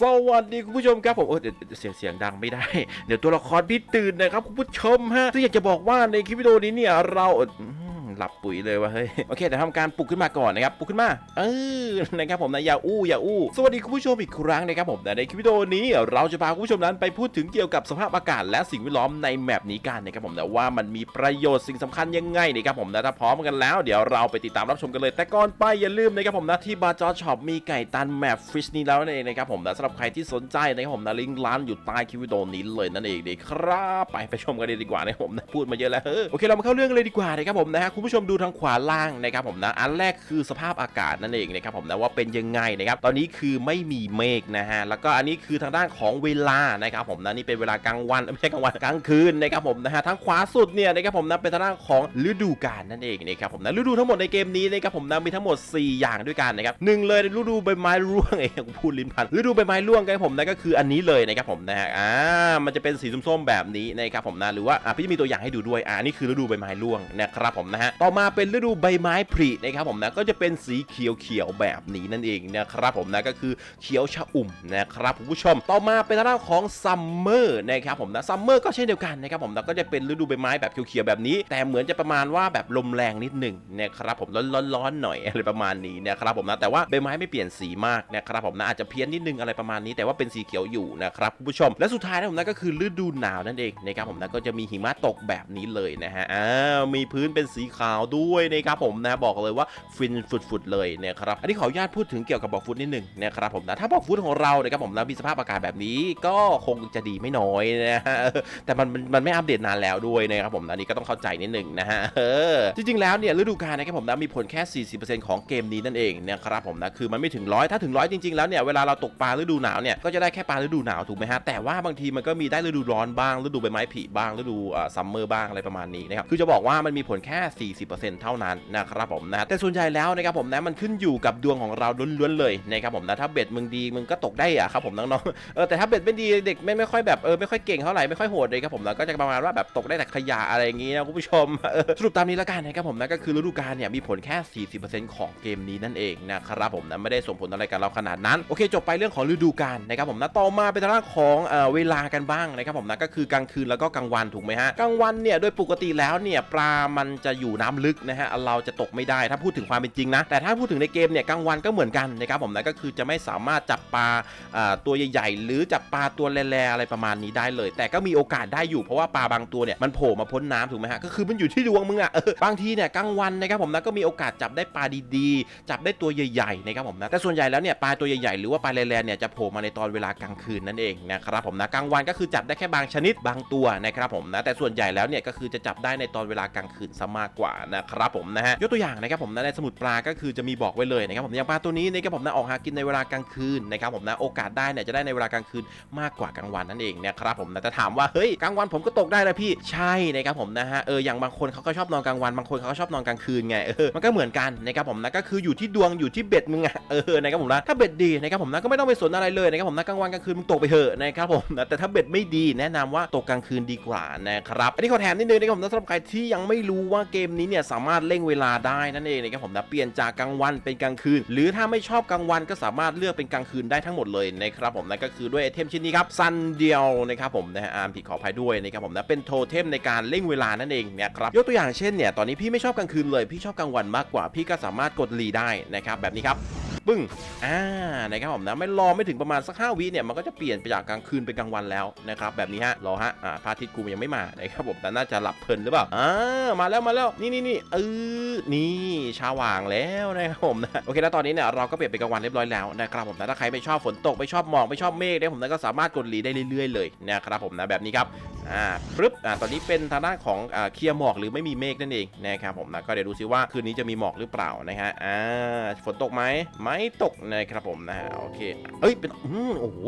สวัสดีคุณผู้ชมครับผมโอ้เดี๋ยวเสียงเสียงดังไม่ได้ เดี๋ยวตัวละครพี่ตื่นนะครับคุณผู้ชมฮะซึ่งอยากจะบอกว่าในคลิปวิดีโอนี้เนี่ยเรา หลับปุ๋ยเลยว่ะเฮ้ยโอเคเดี๋ยวทำการปลุกขึ้นมาก่อนนะครับปลุกขึ้นมา เออนะครับผมนะอย่าอู้อย่าอู้ สวัสดีคุณผู้ชมอีกครั้งนะครับผมในคลิปวิดีโอนี้เราจะพาคุณผู้ชมนั้นไปพูดถึงเกี่ยวกับสภาพอากาศและสิ่งแวดล้อมในแมปนี้กันนะครับผมนะว่ามันมีประโยชน์สิ่งสำคัญยังไงนะครับผมนะถ้าพร้อมกันแล้วเดี๋ยวเราไปติดตามรับชมกันเลย แต่ก่อนไปอย่าลืมนะครับผมนะที่บาร์จอช็อปมีไก่ตันแมปฟิชนี้แล้วนั่นเองนะครับผมนะสำหรับใครที่สนใจนะครับผมนะลิงก์ร้านอยู่ใต้คลิปวิดีโอนี้เลยนั่นเองดีครับไปไปชมกันเลยดีกว่านะครับผมนะพูดมาเยอะแล้วเออโอเคเรามาเข้าเรื่องเลยดีกว่านะครับผมนะฮะคุณผู้ชมดูทางขวาล่างนะครับผมนะอันแรกคือสภาพอากาศนั่นเองนะครับผมนะว่าเป็นยังไงนะครับตอนนี้คือไม่มีเมฆนะฮะแล้วก็อันนี้คือทางด้านของเวลานะครับผมนะนี่เป็นเวลากลางวันไม่ใช่กลางวันกลางคืนนะครับผมนะฮะทางขวาสุดเนี่ยนะครับผมนะเป็นทางด้านของฤดูกาลนั่นเองนะครับผมนะฤดูทั้งหมดในเกมนี้นะครับผมนะมีทั้งหมด 4 อย่างด้วยกันนะครับหนึ่งเลยฤดูใบไม้ร่วงเองพูดลิ้นพันฤดูใบไม้ร่วงกันผมนะก็คืออันนี้เลยนะครับผมนะฮะอ่ามันจะเป็นสีส้มๆแบบนี้นะครับผมนะหรือว่าอะพี่จะมีตัวอย่างให้ดูด้วยอ่านี่คือฤดูใบไม้ร่วงนะครับผมนะฮะต่อมาเป็นฤดูใบไม้ผลินะครับผมนะก็จะเป็นสีเขียวๆแบบนี้นั่นเองนะครับผมนะก็คือเขียวชะอุ่มนะครับคุณผู้ชม ต่อมาเป็นทางด้านของซัมเมอร์นะครับผมนะซัมเมอร์ก็เช่นเดียวกันนะครับผมนะก็จะเป็นฤดูใบไม้แบบเขียวๆแบบนี้ แต่เหมือนจะประมาณว่าแบบลมแรงนิดหนึ่งนะครับผมร้อนๆๆหน่อยอะไรประมาณนี้นะครับผมนะแต่ว่าใบไม้ไม่เปลี่ยนสีมากนะครับผมนะอาจจะเพี้ยนนิดนึงอะไรประมาณนี้ แต่ว่าเป็นสีเขียวอยู่นะครับคุณผู้ชม และสุดท้ายนะผมนะก็คือฤดูหนาวนั่นเองนะครับผมนะก็จะมีหิมะตกแบบนี้เลยนะฮะอ้าวมีพื้นเป็นสีขาวด้วยนะครับผมนะบอกเลยว่าฟินฟุดๆเลยนะครับอันนี้ขออนุญาตพูดถึงเกี่ยวกับบอกฟุตนิดหนึ่งนะครับผมนะถ้าบอกฟุตของเรานะครับผมนะมีสภาพอากาศแบบนี้ก็คงจะดีไม่น้อยนะฮะแต่มันมันไม่อัปเดตนานแล้วด้วยนะครับผมอันนี้ก็ต้องเข้าใจนิดหนึ่งนะฮะเออจริงๆแล้วเนี่ยฤดูกาลนะครับผมนะมีผลแค่ 40%ของเกมนี้นั่นเองนะครับผมนะคือมันไม่ถึงร้อยถ้าถึงร้อยจริงๆแล้วเนี่ยเวลาเราตกปลาฤดูหนาวเนี่ยก็จะได้แค่ปลาฤดูหนาวถูกไหมฮะแต่ว่าบางทีมันก็มีได้ฤดูร้อนบ้างฤดูใบไม้ผลิบ้างฤดูซัมเมอร์บ้างอะไรประมาณนี้นะครับคือจะบอกว่ามันมีผลแค่40%เท่านั้นนะครับผมนะแต่ส่วนใหญ่แล้วนะครับผมนะมันขึ้นอยู่กับดวงของเราล้วนๆเลยนะครับผมนะถ้าเบ็ดมึงดีมึงก็ตกได้อะครับผมน้องๆเออแต่ถ้าเบ็ดไม่ดีเด็กไม่ไม่ค่อยแบบเออไม่ค่อยเก่งเท่าไหร่ไม่ค่อยโหดเลยครับผมแล้วก็จะประมาณว่าแบบตกได้แต่ขยะอะไรอย่างงี้นะคุณผู้ชมสรุปตามนี้แล้วกันนะครับผมนะก็คือฤดูกาลเนี่ยมีผลแค่ 40%ของเกมนี้นั่นเองนะครับผมนะไม่ได้ส่งผลอะไรกับเราขนาดนั้นโอเค จบไปเรื่องของฤดูกาลนะครับผมนะต่อมาเป็นทางด้านของเออเวลากันบ้างนะครับผมนะก็คือกลางคืนแล้วก็กลางวันถูกไหมฮะกลางวันเนี่ยโดยปกติแล้วเนี่ยปลามันจะอยู่น้ำลึกนะฮะเราจะตกไม่ได้ถ้าพูดถึงความเป็นจริงนะ แต่ถ้าพูดถึงในเกมเนี่ยกลางวันก็เหมือนกันนะครับผมนะก็คือจะไม่สามารถจับปลาตัวใหญ่ๆ หรือจับปลาตัวแร่ๆอะไรประมาณนี้ได้เลย แต่ก็มีโอกาสได้อยู่เพราะว่าปลาบางตัวเนี่ยมันโผล่มาพ้นน้ำถูกไหมฮะก็คือมันอยู่ที่ดวงมึงอะบางทีเนี่ยกลางวันนะครับผมนะก็มีโอกาสจับได้ปลาดีๆ จับได้ตัวใหญ่ๆนะครับผมนะแต่ส่วนใหญ่แล้วเนี่ยปลาตัวใหญ่ๆหรือว่าปลาแร่ๆเนี่ยจะโผล่มาในตอนเวลากลางคืนนั่นเองนะครับผมนะกลางวันก็คือจับได้แค่บางชนิดบางตัวนะครับผมนะแต่ส่วนใหญ่แล้วเนี่ยก็คือจะจับได้ในตอนเวลากลางคืนซะมากกว่านะครับผมนะฮะยกตัวอย่างนะครับผมนะในสมุดปลาก็คือจะมีบอกไว้เลยนะครับผมอย่างปลาตัวนี้นะครับผมนะออกหากินในเวลากลางคืนนะครับผมนะโอกาสได้เนี่ยจะได้ในเวลากลางคืนมากกว่ากลางวันนั่นเองนะครับผมนะแต่ถามว่าเฮ้ยกลางวันผมก็ตกได้นะพี่ใช่นะครับผมนะฮะเอออย่างบางคนเขาก็ชอบนอนกลางวันบางคนเขาก็ชอบนอนกลางคืนไงเออมันก็เหมือนกันนะครับผมนะก็คืออยู่ที่ดวงอยู่ที่เบ็ดมึงอะเออนะครับผมนะถ้าเบ็ดดีนะครับผมนะก็ไม่ต้องไปสนอะไรเลยนะครับผมนะกลางวันกลางคืนมึงตกไปเถอะนะครับผมนะแต่ถ้าเบ็ดไม่ดีแนะนำว่าตกกลางคืนดีกว่านะครับอันนี้ขอแถมนิดนึงนะครับผมนะสำหรับใครที่ยังไม่รู้ว่าเกมนี้เนี่ยสามารถเร่งเวลาได้นั่นเองนะครับผมนะเปลี่ยนจากกลางวันเป็นกลางคืน หรือถ้าไม่ชอบกลางวันก็สามารถเลือกเป็นกลางคืนได้ทั้งหมดเลยนะครับผมนะก็คือด้วยไอเทมชิ้นนี้ครับซันเดียวนะครับผมนะฮะอาร์มผิดขออภัยด้วยนะครับผมนะเป็นโทเทมในการเร่งเวลานั่นเองนะครับยกตัวอย่างเช่นเนี่ยตอนนี้พี่ไม่ชอบกลางคืนเลยพี่ชอบกลางวันมากกว่าพี่ก็สามารถกดรีได้นะครับแบบนี้ครับ ปึ้งอ่านะครับผมนะไม่รอไม่ถึงประมาณสัก 5วิเนี่ยมันก็จะเปลี่ยนไปจากกลางคืนเป็นกลางวันแล้วนะครับแบบนี้ฮะรอฮะอ่าพระอาทิตย์กูยังไม่มานะครับผมแต่น่าจะหลับเพลินหรือเปล่าอ่ามาแล้วมาแล้วนี่นี่นี่เออนี่ชาว่างแล้วนะครับผมนะโอเคแล้วตอนนี้เนี่ยเราก็เปลี่ยนเป็นกลางวันเรียบร้อยแล้วนะครับผมนะถ้าใครไม่ชอบฝนตกไม่ชอบหมอกไม่ชอบเมฆเนี่ยผมนะก็สามารถกดรีได้เรื่อยๆเลยนะครับผมนะแบบนี้ครับ อ่าปึ๊บอ่าตอนนี้เป็นทางด้านของอ่าเคลียร์หมอกหรือไม่มีเมฆนั่นเองนะครับผมนะก็เดี๋ยวดูซิว่าคืนนี้จะมีหมอกหรือเปล่านะฮะอ่าฝนตกไหมไม่ตกนะครับผมนะฮะโอเคเอ้ยเป็นอืมโอ้โห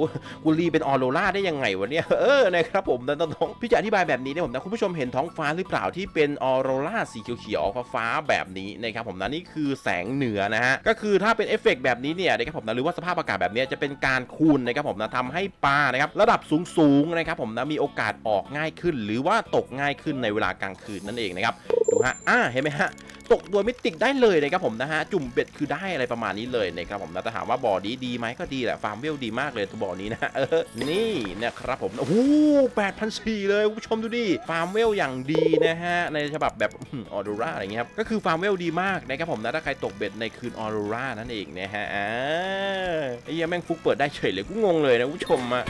กูรีเป็นออโรราได้ยังไงวะเนี่ยเออนะครับผมนะน้องพี่จะอธิบายแบบนี้นะผมนะคุณผู้ชมเห็นท้องฟ้าหรือเปล่าที่เป็นออโรราสีเขียวๆฟ้าแบบนี้นะครับผมนะนี่คือแสงเหนือนะฮะก็คือถ้าเป็นเอฟเฟกต์แบบนี้เนี่ยนะครับผมนะหรือว่าสภาพอากาศแบบนี้จะเป็นการคูณนะครับผมนะทำให้ปลานะครับระดับสูงๆนะครับผมนะมีโอกาสออกง่ายขึ้น หรือว่าตกง่ายขึ้นในเวลากลางคืนนั่นเองนะครับดูฮะอ่าเห็นไหมฮะตกโดยไม่ติดได้เลยนะครับผมนะฮะจุ่มเบ็ดคือได้อะไรประมาณนี้เลยนะครับผมนะแต่ถามว่าบ่อนี้ดีไหมก็ดีแหละฟาร์มเวลดีมากเลยตัวบ่อนี้นะเออนี่นะครับผมโอ้โหแปดพันสี่เลยคุณผู้ชมดูดิฟาร์มเวลอย่างดีนะฮะในฉบับแบบออโรราอะไรเงี้ยครับก็คือฟาร์มเวลดีมากนะครับผมนะถ้าใครตกเบ็ดในคืนออโรรานั่นเองนะฮะอ่าไอ้เหี้ยแม่งฟุกเปิดได้เฉยเลยกูงงเลยนะคุณผู้ชมอะ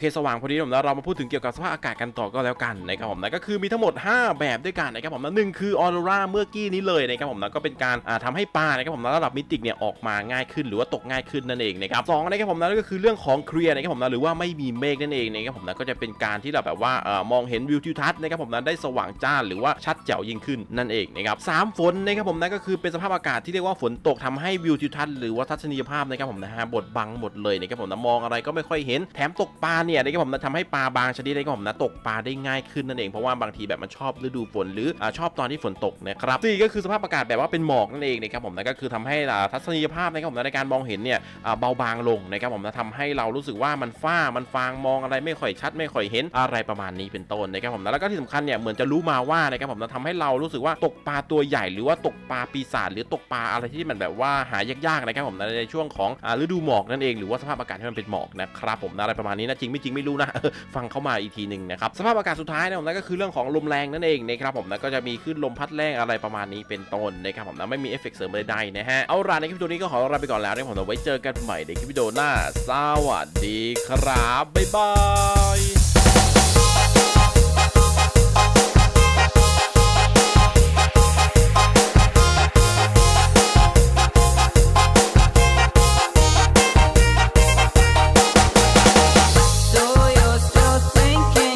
เคสว่างพอดีผมนะเรามาพูดถึงเกี่ยวกับสภาพอากาศกันต่อก็แล้วกันนะครับผมนะก็คือมีทั้งหมด 5 แบบด้วยกันนะครับผมนะหนึ่งคือออโรราเมื่อกี้นี้เลยนะครับผมนะก็เป็นการอ่าทำให้ปลานะครับผมนะระดับมิติเนี่ยออกมาง่ายขึ้นหรือว่าตกง่ายขึ้นนั่นเองนะครับสองนะครับผมนะก็คือเรื่องของเคลียร์นะครับผมนะหรือว่าไม่มีเมฆนั่นเองนะครับผมนะก็จะเป็นการที่เราแบบว่าเอ่อมองเห็นวิวทิวทัศน์นะครับผมนะได้สว่างจ้าหรือว่าชัดแจ๋วยิ่งขึ้นนั่นเองนะครับสามฝนนะครับผมนะก็คือเป็นสภาพอากาศที่เรียกว่าฝนตกทำให้วิวทิวทัศน์หรือว่าทัศนียภาพนะครับผมนะฮะบดบังหมดเลยนะครับผมนะมองอะไรก็ไม่ค่อยเห็นแถมตกปลาเนี่ยนะครับผมนะทำให้ปลาบางชนิดนะครับผมนะตกปลาได้ง่ายขึ้นนั่นเองเพราะว่าบางทีแบบมันชอบฤดูฝนหรืออชอบตอนที่ฝนตกนะครับสี่ก็คือสภาพอากาศแบบว่าเป็นหมอกนั่นเองนะครับผมนะก็คือทำให้ทัศนียภาพนะครับผมนะในการมองเห็นเนี่ยเบาบางลงนะครับผมนะทำให้เรารู้สึกว่ามันฟ้ามันฟางมองอะไรไม่ค่อยชัด ไม่ค่อยเห็นอะไรประมาณนี้เป็นต้นนะครับผมนะแล้วก็ที่สำคัญเนี่ยเหมือนจะรู้มาว่านะครับผมนะทำให้เรารู้สึกว่าตกปลาตัวใหญ่ หรือว่าตกปลาปีศาจหรือตกปลาอะไรที่มันแบบว่าหายากๆนะครับผมนะในช่วงของฤดูหมอกนั่นเองหรือว่าสภาพอากาศที่มันเป็นหมอกนะครับผมนะอะไรประมาณนี้นะจริงไม่จริงไม่รู้นะฟังเข้ามาอีกทีหนึ่งนะครับสภาพอากาศสุดท้ายนะผมนั่นก็คือเรื่องของลมแรงนั่นเองนะครับผมนะก็จะมีขึ้นลมพัดแรงอะไรประมาณนี้เป็นต้นนะครับผมนะไม่มีเอฟเฟกต์เสริมใดๆนะฮะเอาล่ะในคลิปวิดีโอนี้ก็ขอลาไปก่อนแล้วนะผมนะไว้เจอกันใหม่ในคลิปวิดีโอหน้าสวัสดีครับบ๊ายบาย